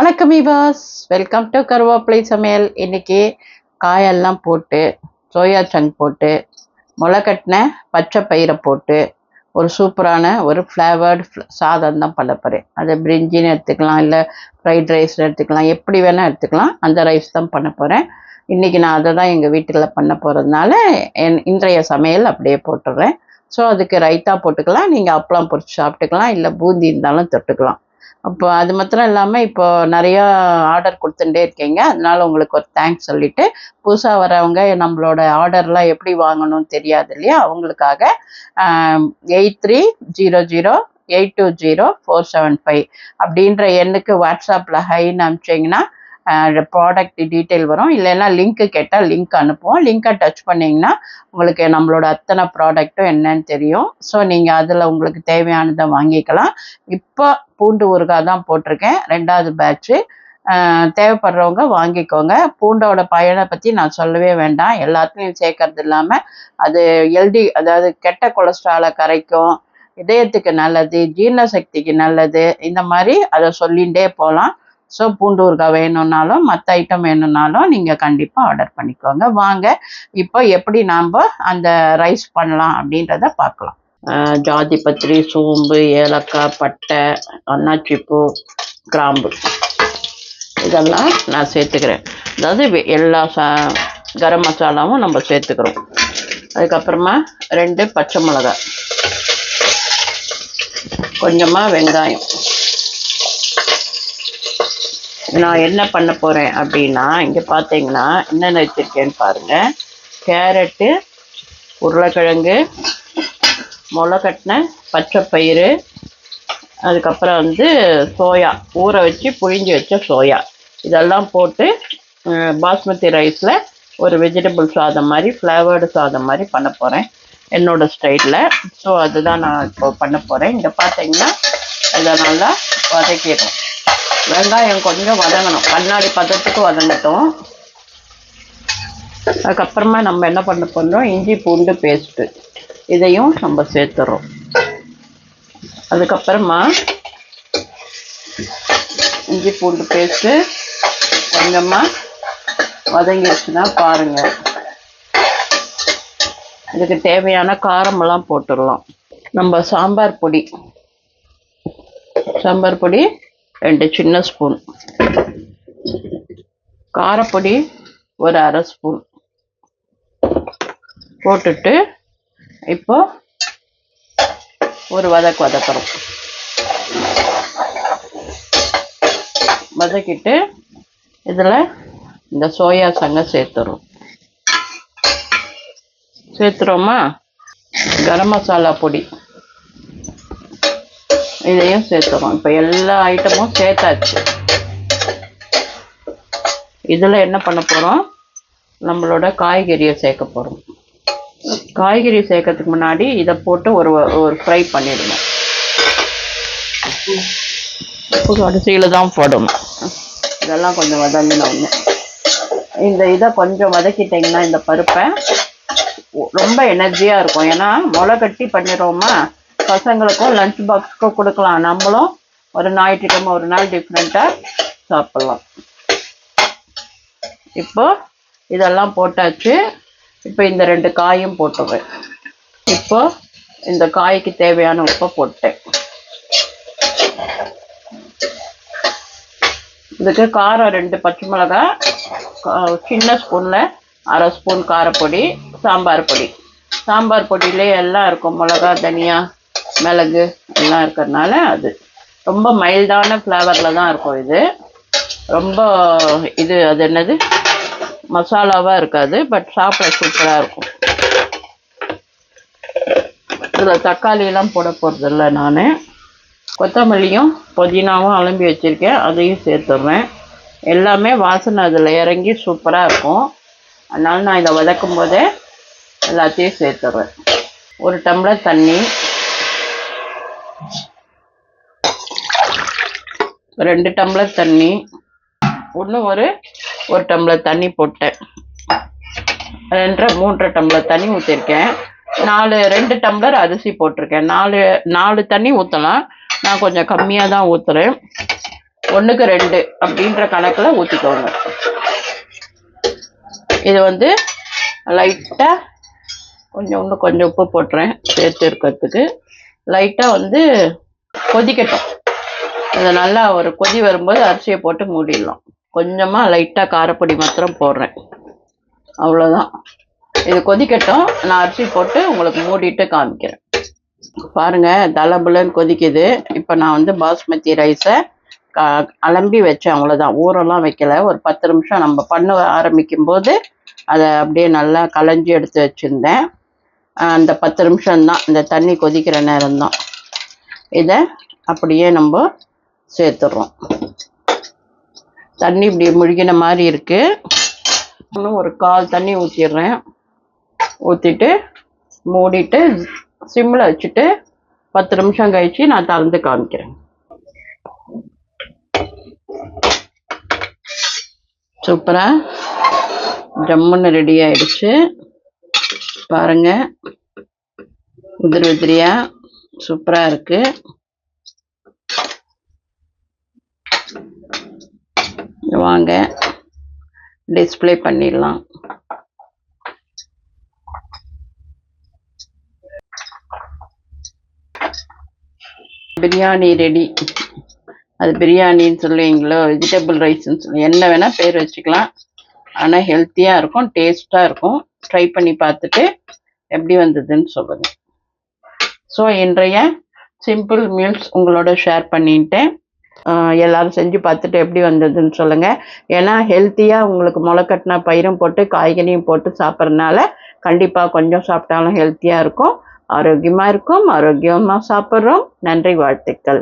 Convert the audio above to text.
வணக்கம் he was welcome to கருவேப்பிலை சமையல். இன்னைக்கு காயெல்லாம் போட்டு சோயா சங்க் போட்டு முளைக்கட்டின பச்சை பயிரை போட்டு ஒரு சூப்பரான ஒரு ஃப்ளேவர்டு சாதம் தான் பண்ண போகிறேன் அதை பிரிஞ்சின்னு எடுத்துக்கலாம் இல்லை ஃப்ரைட் ரைஸ் எடுத்துக்கலாம் எப்படி வேணால் எடுத்துக்கலாம் அந்த ரைஸ் தான் பண்ண போகிறேன் இன்றைக்கி நான் அதை தான் எங்கள் வீட்டில் பண்ண போகிறதுனால என் இன்றைய சமையல் அப்படியே போட்டுடுறேன். ஸோ அதுக்கு ரைத்தா போட்டுக்கலாம் நீங்கள் அப்பளம் பொறிச்சு சாப்பிட்டுக்கலாம் இல்லை பூந்தி இருந்தாலும் தொட்டுக்கலாம். அப்போ அது மாத்திரம் இல்லாமல் இப்போ நிறையா ஆர்டர் கொடுத்துட்டே இருக்கீங்க. அதனால உங்களுக்கு ஒரு தேங்க்ஸ் சொல்லிட்டு புதுசாக வரவங்க நம்மளோட ஆர்டர்லாம் எப்படி வாங்கணும்னு தெரியாது இல்லையா? அவங்களுக்காக eight three zero zero eight two zero four seven five அப்படின்ற எண்ணுக்கு வாட்ஸ்அப்பில் ஹைன்னு அனுப்பிச்சிங்கன்னா ப்ராடக்ட் டீட்டெயில் வரும். இல்லைன்னா லிங்க்கு கேட்டால் லிங்க் அனுப்புவோம். லிங்க்கை டச் பண்ணிங்கன்னா உங்களுக்கு நம்மளோட அத்தனை ப்ராடக்ட்டும் என்னன்னு தெரியும். ஸோ நீங்கள் அதில் உங்களுக்கு தேவையானதை வாங்கிக்கலாம். இப்போ பூண்டு ஊறுகாய் தான் போட்டிருக்கேன். ரெண்டாவது பேட்ச்சு தேவைப்படுறவங்க வாங்கிக்கோங்க. பூண்டோட பயனை பற்றி நான் சொல்லவே வேண்டாம். எல்லாத்துலேயும் சேர்க்கறது இல்லாமல் அது எல்டி அதாவது கெட்ட கொலஸ்ட்ராலை கரைக்கும். இதயத்துக்கு நல்லது ஜீரண சக்திக்கு நல்லது. இந்த மாதிரி அதை சொல்லிகிட்டே போகலாம். ஸோ பூண்டு ஊறுகாய் வேணும்னாலும் மற்ற ஐட்டம் வேணும்னாலும் நீங்கள் கண்டிப்பாக ஆர்டர் பண்ணிக்கோங்க. வாங்க இப்போ எப்படி நாம் அந்த ரைஸ் பண்ணலாம் அப்படின்றத பார்க்கலாம். ஜாதி பத்திரி சோம்பு ஏலக்காய் பட்டை அன்னாச்சிப்பூ கிராம்பு. இதெல்லாம் நான் சேர்த்துக்கிறேன். அதாவது எல்லா சா கரம் மசாலாவும் நம்ம சேர்த்துக்கிறோம். அதுக்கப்புறமா ரெண்டு பச்சை மிளகாய். கொஞ்சமாக வெங்காயம். நான் என்ன பண்ண போகிறேன் அப்படின்னா இங்கே பார்த்தீங்கன்னா என்னென்ன வச்சுருக்கேன்னு பாருங்கள் கேரட்டு உருளைக்கிழங்கு முளைக்கட்டின பச்சை பயிறு அதுக்கப்புறம் வந்து சோயா ஊற வச்சு புழிஞ்சு வச்ச சோயா. இதெல்லாம் போட்டு பாஸ்மதி ரைஸில் ஒரு வெஜிடபிள் சாதம் மாதிரி ஃப்ளேவர்டு சாதம் மாதிரி பண்ண போகிறேன் என்னோட ஸ்டைலில் ஸோ அதுதான் நான் இப்போ பண்ண போகிறேன் இங்கே பார்த்தீங்கன்னா இதை நல்லா வதக்கிடணும். வெங்காயம் கொஞ்சம் வதங்கணும். கண்ணாடி பதத்துக்கு வதங்கட்டும். அதுக்கப்புறமா நம்ம என்ன பண்ண போகிறோம் இஞ்சி பூண்டு பேஸ்ட்டு இதையும் நம்ம சேர்த்துறோம். அதுக்கப்புறமா இஞ்சி பூண்டு பேஸ்ட்டு கொஞ்சமாக வதங்கிடுச்சுன்னா பாருங்கள் இதுக்கு தேவையான காரமெல்லாம் போட்டுடலாம். நம்ம சாம்பார் பொடி. சாம்பார் பொடி ரெண்டு சின்ன ஸ்பூன் காரப்பொடி ஒரு அரை ஸ்பூன் போட்டுட்டு இப்போ ஒரு வதக்கு வதக்குறோம் வதக்கிட்டு இதில் இந்த சோயா சங்க சேர்த்துறோம். சேர்த்துறோமா? கரம் மசாலா பொடி. இதையும் சேர்த்துறோம் இப்போ எல்லா ஐட்டமும் சேர்த்தாச்சு இதில் என்ன பண்ண போகிறோம் நம்மளோட காய்கறியை சேர்க்க போகிறோம் காய்கறி சேர்க்கறதுக்கு முன்னாடி இதை போட்டு ஒரு ஒரு ஃப்ரை பண்ணிடணும் உப்பு கடைசியில் தான் போடணும் இதெல்லாம் கொஞ்சம் வதங்கின ஒன்று இந்த இதை கொஞ்சம் வதக்கிட்டிங்கன்னா இந்த பருப்பை ரொம்ப எனர்ஜியாக இருக்கும் ஏன்னா முளை கட்டி பண்ணிடுவோமா பசங்களுக்கும் லஞ்ச் பாக்ஸ்க்கும் கொடுக்கலாம். நம்மளும் ஒரு ஞாயிற்றுக்கிழமை ஒரு நாள் டிஃப்ரெண்ட்டாக சாப்பிட்லாம். இப்போ இதெல்லாம் போட்டாச்சு. இப்போ இந்த ரெண்டு காயும் போட்டுவேன் இப்போ இந்த காய்க்கு தேவையான உப்பை போட்டேன். இதுக்கு காரம் ரெண்டு பச்சை மிளகாய் கா- சின்ன ஸ்பூனில் அரை ஸ்பூன் காரப்பொடி சாம்பார் பொடி. சாம்பார் பொடியிலே எல்லாம் இருக்கும். மிளகா தனியா மிளகு எல்லாம் இருக்கிறதுனால அது ரொம்ப மைல்டான ஃப்ளேவரில் தான் இருக்கும் இது. ரொம்ப இது அது என்னது? மசாலாவாக இருக்காது பட் சாப்பிட சூப்பராக இருக்கும். இதில் தக்காளியெல்லாம் போட போகிறதில்ல நான். கொத்தமல்லியும் புதினாவும் அலம்பி வச்சுருக்கேன் அதையும் சேர்த்துடுறேன். எல்லாமே வாசனை அதில் இறங்கி சூப்பராக இருக்கும். அதனால் நான் இதை வதக்கும் போதே எல்லாத்தையும் சேர்த்துடுறேன். ஒரு டம்ளர் தண்ணி ரெண்டு டம்ளர் தண்ணி. இன்னும் ஒரு ஒரு டம்ளர் தண்ணி போட்டேன். ரெண்டரை மூன்றரை டம்ளர் தண்ணி ஊற்றிருக்கேன் நாலு ரெண்டு டம்ளர் அரிசி போட்டிருக்கேன். நாலு நாலு தண்ணி ஊற்றலாம் நான் கொஞ்சம் கம்மியாக தான் ஊற்றுறேன் ஒன்றுக்கு ரெண்டு அப்படின்ற கணக்கில் ஊற்றிக்கோங்க இது வந்து லைட்டாக கொஞ்சம் இன்னும் கொஞ்சம் உப்பு போட்டுறேன். சேர்த்து இருக்கிறதுக்கு. லைட்டாக வந்து கொதிக்கட்டும். அதை நல்லா ஒரு கொதி வரும்போது அரிசியை போட்டு மூடிடலாம். கொஞ்சமாக லைட்டாக காரப்பொடி மாத்திரம் போடுறேன். அவ்வளோதான் இது கொதிக்கட்டும். நான் அரிசி போட்டு உங்களுக்கு மூடிட்டு காமிக்கிறேன். பாருங்கள் தலபுலன்னு கொதிக்குது. இப்போ நான் வந்து பாஸ்மதி ரைஸை க அலம்பி வச்சேன். அவ்வளோதான் ஊரெல்லாம் வைக்கல. ஒரு பத்து நிமிஷம் நம்ம பண்ண ஆரம்பிக்கும் போது அதை அப்படியே நல்லா களைஞ்சி எடுத்து வச்சுருந்தேன். அந்த பத்து நிமிஷம்தான். இந்த தண்ணி கொதிக்கிற நேரம்தான். இதை அப்படியே நம்ம சேர்த்துடுறோம் தண்ணி இப்படி முழுகின மாதிரி இருக்கு. இன்னும் ஒரு கால் தண்ணி ஊற்றிடுறேன் ஊற்றிட்டு மூடிட்டு சிம்மில் வச்சுட்டு பத்து நிமிஷம் கழிச்சு நான் திறந்து காமிக்கிறேன். சூப்பராக ஜம்முன்னு ரெடி ஆயிடுச்சு. பாருங்க. உதிரி உதிரியா? சூப்பராக இருக்குது வாங்க. டிஸ்ப்ளே பண்ணிடலாம். பிரியாணி ரெடி. அது பிரியாணின்னு சொல்லுவீங்களோ வெஜிடபிள் ரைஸ்ன்னு சொல்லி என்ன வேணால் பேர் வச்சுக்கலாம். ஆனால் ஹெல்த்தியாக இருக்கும் டேஸ்ட்டாக இருக்கும். ட்ரை பண்ணி பார்த்துட்டு எப்படி வந்ததுன்னு சொல்லுங்கள் ஸோ இன்றைய சிம்பிள் மீல்ஸ் உங்களோட ஷேர் பண்ணிட்டேன். எல்லாரும் செஞ்சு பார்த்துட்டு எப்படி வந்ததுன்னு சொல்லுங்கள் ஏன்னா ஹெல்த்தியாக உங்களுக்கு முளைக்கட்டின பயிரும் போட்டு காய்கறியும் போட்டு சாப்பிட்றதுனால கண்டிப்பாக கொஞ்சம் சாப்பிட்டாலும் ஹெல்த்தியாக இருக்கும். ஆரோக்கியமாக இருக்கும். ஆரோக்கியமாக சாப்பிட்றோம். நன்றி வாழ்த்துக்கள்.